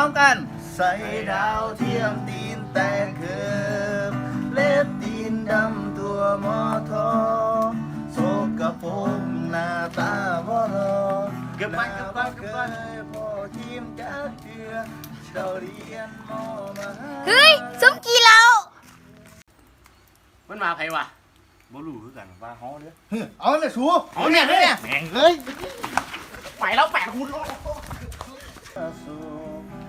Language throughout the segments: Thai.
ร้อมกัน ใส่ดาวเทียมตีนแตกเคือบเล็บตีนดำตัวมอทอโซกระผมหน้าตาบ่รอเก็บมันเก็บก่อนเก็บก่อนพอทีมจักเดือเจ้าเรียนมอมาเฮ้ยสมกีเรามันมาใครวะบ่รู้คือกันว่าเฮาเด้อเอาเนี่ยสูเอาเนี่ยเนี่ยแม่งเอ้ยไปแล้วแปะคุณโลสูแล้วว่าคือ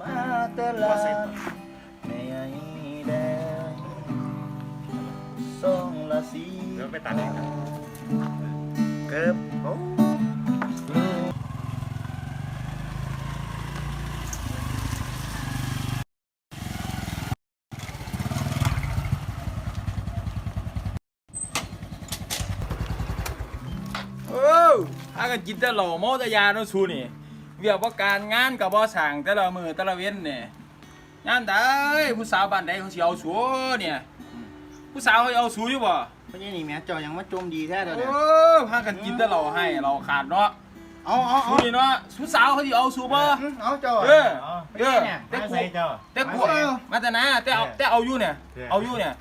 มาต่ละไม่ใหญ่แดงสองละสีเดี๋ยวไปตัดเองครับเก็บโอ้เออถ้ากันกินแต่หล่าเมาแต่ยาเนาะสูนี่ เวียกว่าการงานกับบ่สั่งแต่ละมือแต่ละเว้นเนี่ยงานใดผู้สาวบ้านใดเขาสิเอาสูเนี่ย ผู้สาวเขาเอาสูอยู่บ่ไม่ใช่นี่แม่เจ้ายังมาโจมดีแท้เดี๋ยวเอเนี่ยอพากันกินแต่เหล่าให้เราขาดเนาะเอาเอาสูเอานี่เนาะผู้สาวเขาสิเอาสูบ่ เอาเจ้าเออเออเนี่ยแต่กูเจ้าแต่กูมาแต่นะแต่เอาแต่เอาอยู่เนี่ย เอาอยู่เนี่ย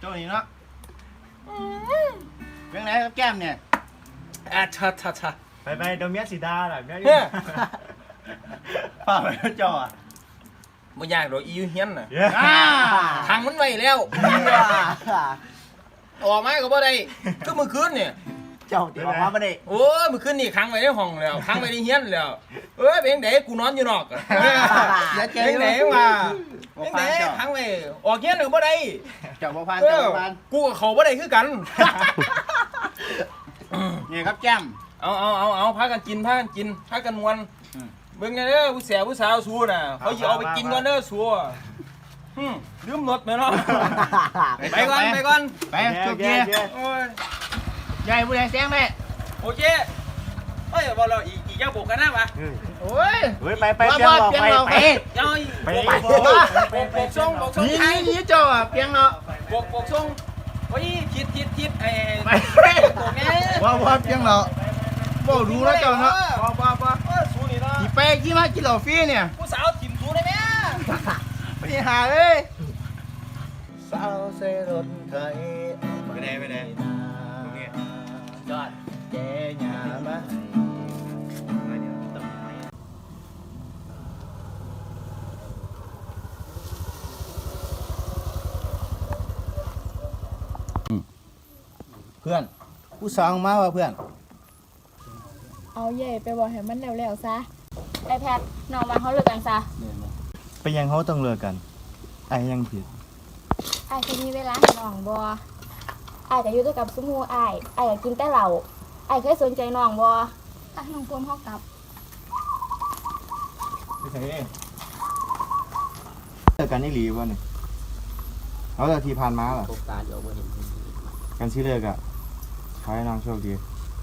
เจ้านี่เนาะเรื่องไหนกับแก้มเนี่ย อะชะชะชะ ไปไปเดยวเมียสีดาล่ะเมียเฮ้ยป้าไปเจ้าอะบ่ยากดอกอีอยู่เฮียนน่ะเย้อ่าทางมันไว้แล้ว ออกมาก็บ่ได้คือมื้อคืนเนี่ย เจ้าตีออกมาไม่ได้โอ้ยมื้อคืนนี่ขังไว้ในห้องแล้วขังไว้ในเฮียนแล้วเอ้ยเป็นจังไดกูนอนอยู่นอกอะอย่าเจ๊เป็นจังไดว่าบ่เป็นจังฟังไดเจ้าขังไว้ออกเฮียนหรือบ่ได้เจ้าบ่ฟังเอเจ้าอบ่ฟังกูกับเขาบ่ได้คือกัน นี่ครับแก้ม เอาเอาเอาเอาพากันกินพากันกินพากันมวนอืม เบิ่งไงเด้อผู้แสบผู้สาวสู้น่ะเขาสิเอาไปกินก่อนเด้อสู้หึลืมรถแม่เนาะไปก่อนไปก่อนไปเย้จุกเย้เกียเย้โอ้ยใหญ่ผู้ใดแซงได้โอเคเอ้ยบ่เราอีกอีกอยางบุกกันนะวะโอ้ยเฮ้ยไปไปว่าเปียงว่าบอกเปียงไปเราไปไปยังอีกไปบวกไปบวกบวกบวกบวกส่งบวกส่งนี่ไทยนี่เจ้าอะเปียงเนาะบวกบวกส่งโอ้ยคิดคิดคิดไอ้ไปตัวแม่ว่าว่าเปียงเนาะ บ่ดูแล้วเจ้าเนาะบ่บ่บ่เออสู้นี่เนาะขี่ไปกี่มากินเหล้าฟรีเนี่ย ผู้สาวถิ่มสู้ได้แม่ไปหาเอ้ยสาวเซรถไทยไปไหนไปไหนตรงนี้ยอดแกหยามาให้เพื่อน ผู้สาวมาว่าเพื่อน เอาเย่ไปบอกให้มันเร็วๆซะไอแพทน้องมาเขาเลิกกันซะไปยังเขาต้องเลิกกันไอ้ยังผิดไอ้จะมีเวลาให้น้องบ่ไอ้ก็อยู่ด้วยกับซุมูไอ้ไอ้ก็กินแต่เหล้าไอ้เคยสนใจน้องบ่ถ้าน้องควรเขากลับไปไหนเลิกกันนี่หลีวะเนี่ยเอาแต่ที่ผ่านมาล่ะกันที่เลิกอะขอให้น้องโชคดี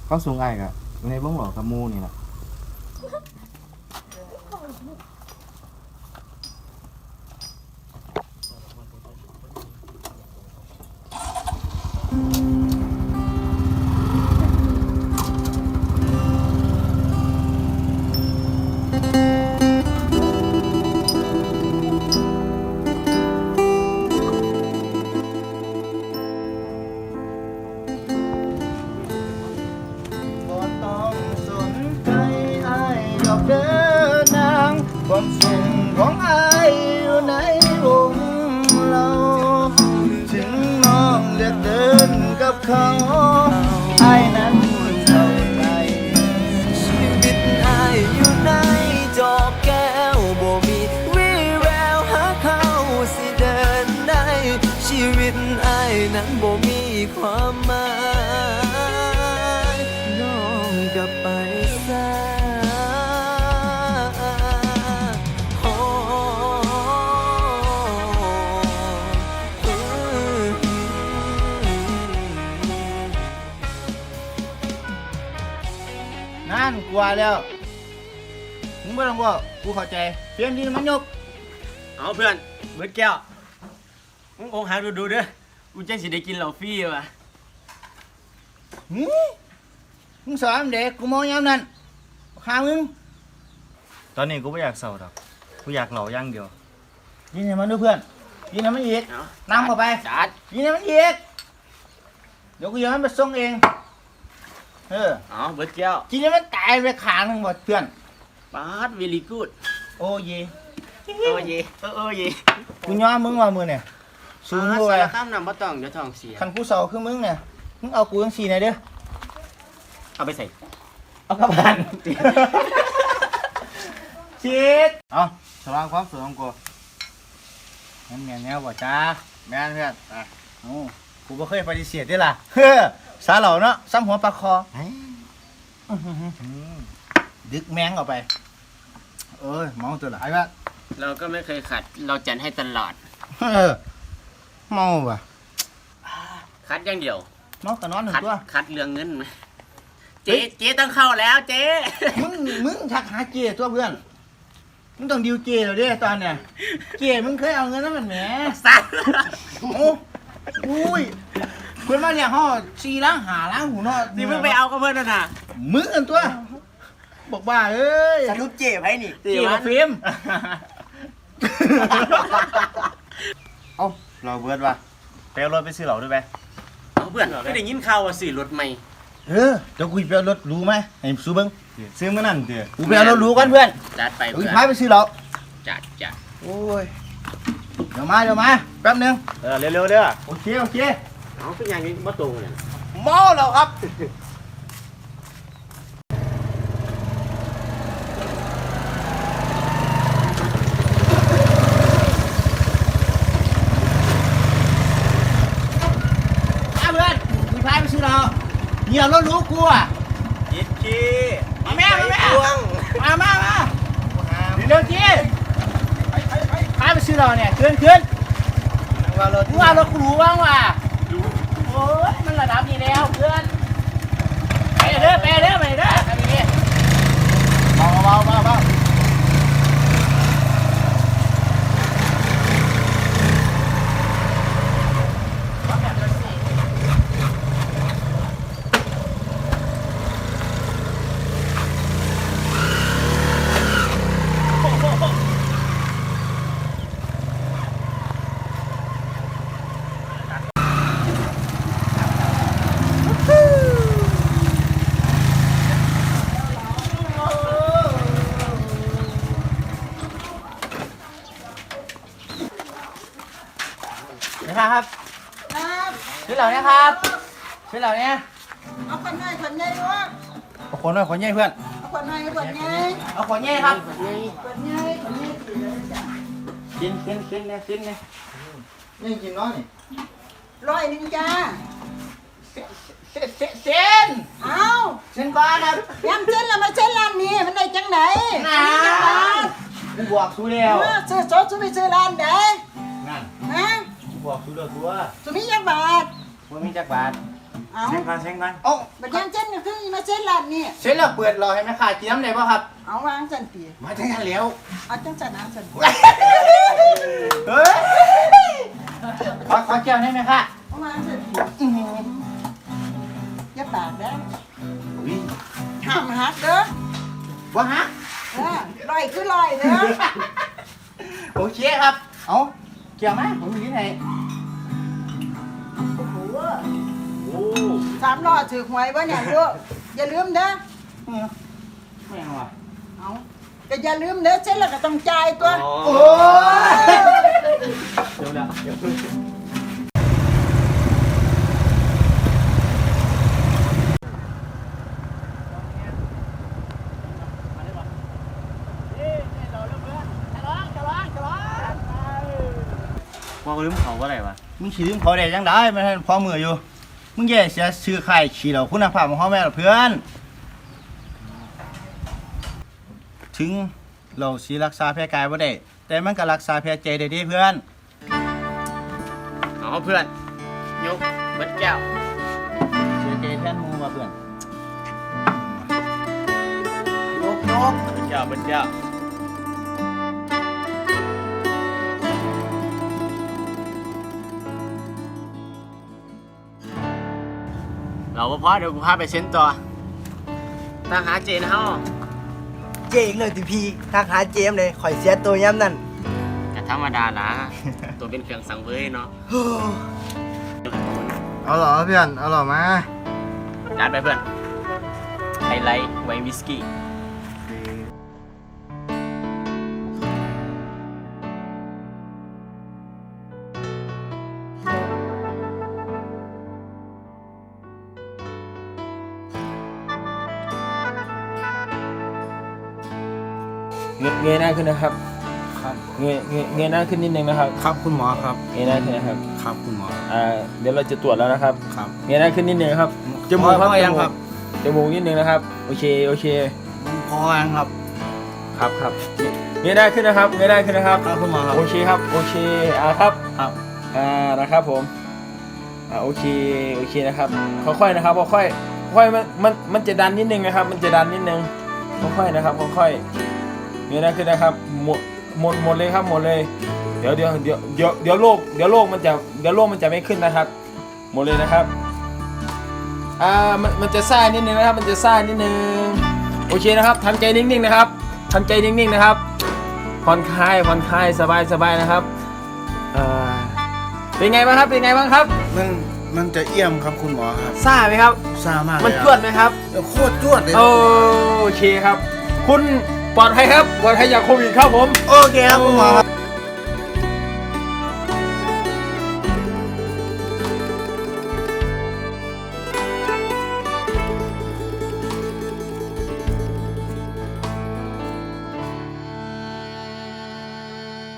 ความสูงไอ้กะอยู่ ในบ้องหลอกกับมูนี่แหละ ดอกเด้อนางความสุขของอายอยู่ในวงเราถึงน้องเลือกเดินกับเขาอายนั้นเข้าใจชีวิตอายอยู่ในจอกแก้วบ่มีวี่แววหาเขาสิเดินได้ ชีวิตอายนั้นบ่มีความหมาย กลัวแล้วมึงไม่ต้องบอกกูเข้าใจเปลี่ยนดินมันยกเอาเพื่อนเบิดแก้วมึงองหาดูดูๆเด้อกูจังสิได้กินเหล้าฟรีว่ะหืมมึงสอนเด็กกูมองยามนั้นข้ามึงตอนนี้กูไม่อยากเศร้าดอกกูอยากเหล่าอย่างเดียวยินให้มันด้วยเพื่อนยินให้มันอีกนั่งเข้าไปจัดยินให้มันอีกเดี๋ยวกูจะให้มันไปส่งเอง เอออ๋อเบิดแก้วกินให้มันตายไปขางหนึงหมดเพื่อนปาดวิลีกูดโอ้เยโอ้ยเออเออเยกูย้อมมึงว่ามือเนี่ยสูงอ่าด้วยสารข้ามนำบ่ต้องเดี๋ยวท้องเสียคันผู้เสาคือมึงเนี่ยมึงเอากูทั้งสี่หน่อยเด้อเอาไปใส่เอากระบาลชิดเอาฉลองความสุขของกูงั้นแม่นแนวบ่จ้าแม่นเพื่อนอะโอ้ กูบ่เคยปฏิเสธเด้ล่ะเฮ้อสาเหล่าเนาะซ้ำหัวปลาคออื้อหืออืมดึกแมงออกไป เอ้ยเมาตัวละไอ้บ้าเราก็ไม่เคยขัด เราจัดให้ตลอด เออเมาว่ะคัดอย่างเดียว เมาแต่นอนหนึ่งคัดตัว คัดเรื่องเงินไหมเจ๊เจ๊ต้องเข้าแล้วเจ๊ มึงมึงทักหาเจตัวเพื่อน มึงต้องดิวเจแล้วเด้ตอนเนี้ยเจมึงเคยเอาเงินนั้นมันแหม สัตว์โอ้ อุ้ยเพื่อนมาเนี่ยห่อสี่ล้างหาล้างหูเนาะนี่มึงไปเอากับเพื่อนน่ะนะมึงกันตัว บอกว่าเอ้ยสรุปเจ๊ไผนี่เจกับฟิล์มเอ้าเราเบิดว่ะไปเอารถไปซื้อเหล่าด้วยไปเอาเพื่อนไม่ได้ยินข่าวว่าสิรถใหม่เออเดี๋ยวกูไปเอารถรู้ไหมให้สู้เบิ้งซื้อมื่อนั่นเดี๋ยวกูไปเอารถรู้กันเพื่อนจัดไปกูเพื่อนพาไปซื้อเหล้าจัดจัดโอ้ย เดี๋ยวมาเดี๋ยวมาแป๊บหนึงเออเร็วๆเด้อโอเคโอเคเอาเป็นอย่างนี้มาตรงเลยเมาแล้วครับมาเพื่อนมีพายไปซื้อเราเหี่ยวรถรู้กูอะยิดขี้มาแม่มาแม่มามามาเร็วๆจีพายไป ซื้อเราเนี่ยขึ้นขึ้นว่ารถมึงว่ารถกูรู้บ้างว่ะโอ้ยมันระดับนี้แล้วเพื่อนไปเด้อไปเด้อไปเด้อไปเด้อเบาเบาเบาเบา นะครับ ครับ ซื้อเหล่านี้ครับซื้อเหล่านี้เอาคนใหญ่คนใหญ่ด้วยเอาคนหน่อยคนใหญ่เพื่อน เอาคนใหญ่คนใหญ่เอาคนใหญ่ครับคนใหญ่คนใหญ่ถือเลยจ้ะกินกินกินเนี่ยกินเนี่ยนี่กินน้อยนี่ร้อยหนึ่งจ้าเส้นเส้นเส้นเอาเส้นก้อนครับยำเส้นละมาเส้นร้านนี้มันได้จังไหนนะจังบาทกูบอกสู้แล้วเออซื้อโซดซื้อไปซื้อร้านไหนนั่นฮะกูบอกสู้แล้วตัวสุมีจังบาท ว่ามีจักบาทเอาเช็งกันเช็งกันเอ้าบัดยำเส้นก็คือมาเส้นร้านนี้เส้นเราเปิดรอให้แม่ค้ากินน้ำได้ป่ะครับ เอาวางสันปีมาทั้งนั้นแล้ว เอาจังสันเอาสันปีเฮ้ยขอขอแก้วได้ไหมค่ะเอาวางสันปีอย่าปากนะห้ามหักเด้อว่าฮะเออร้อยคือร้อยเด้อโอเคครับ เอาเกี่ยวไหมผมอยู่ที่ไหน โอ้โห สามล้อถือหวยบ่เนี่ยลูกอย่าลืมเด้อไม่เอาอะเอาก็อย่าลืมเด้อเส้นแล้วก็ต้องจ่ายตัวโอ้ยเดี๋ยวละเดี๋ยวว่ากูลืมเขาว่าอะไรวะ มึงขี่ลืมเขาได้ยังได้ไม่ทันพอมืออยู่ มึงแย่เสียชื่อใครขี่เราคุณภาพของพ่อแม่เราเพื่อน ถึงเราสีรักษาแพ้กายว่าได้ แต่มันก็รักษาแพ้ใจได้เดีเพื่อน เอาเพื่อนยกเบิดแก้วเสียใจแทนหมูมาเพื่อนยกยกเป็นเจ้าเป็นเจ้า เราบ่พอเดี๋ยวกูพาไปเซ็นต่อตามหาเจนเฮาเจอีกเลยติพี่ทักหาเจมเลยข่อยเสียตัวย้ำนั่นแต่ธรรมดาละตัวเป็นเครื่องสังเวยเนาะเอาเหรอเพื่อน เอาเหรอมาจานไปเพื่อนไฮไลท์ไวน์วิสกี้ เงยเงยหน้าขึ้นนะครับครับเงยเงยเงยหน้าขึ้นนิดนึงนะครับครับคุณหมอครับเงยหน้าขึ้นนะครับครับคุณหมออ่าเดี๋ยวเราจะตรวจแล้วนะครับครับเงยหน้าขึ้นนิดนึงครับจมูกครับพอยังครับจมูกนิดนึงนะครับ โอเคโอเคพอยังครับ ครับครับเงยหน้าขึ้นนะครับเงยหน้าขึ้นนะครับครับคุณหมอครับโอเคครับโอเคอ่าครับครับอ่านะครับผมอ่าโอเคโอเคนะครับค่อยๆนะครับค่อยๆค่อยๆมันมันมันจะดันนิดนึงนะครับ มันจะดันนิดนึงค่อยๆนะครับค่อยๆ เงยหน้าขึ้นนะครับหมดหมดหมดเลยครับหมดเลย เดี๋ยวเดี๋ยวเดี๋ยวเดี๋ยวเดี๋ยวโรคเดี๋ยวโรคมันจะเดี๋ยวโรคมันจะไม่ขึ้นนะครับ หมดเลยนะครับอ่ามันมันจะซ่านิดนึงนะครับ มันจะซ่านิดนึงโอเคนะครับทำใจนิ่งๆนะครับทำใจนิ่งๆนะครับผ่อนคลายผ่อนคลายสบายสบายนะครับเอ่อเป็นไงบ้างครับเป็นไงบ้างครับมันมันจะเอี่ยมครับคุณหมอครับซ่าไหมครับ ซ่ามากเลยมันครับจวดไหมครับ โคตรจวดเลย โอเคครับ คุณ ปลอดภัยครับปลอดภัยจากโควิดครับผม โอเคครับคุณหมอครับ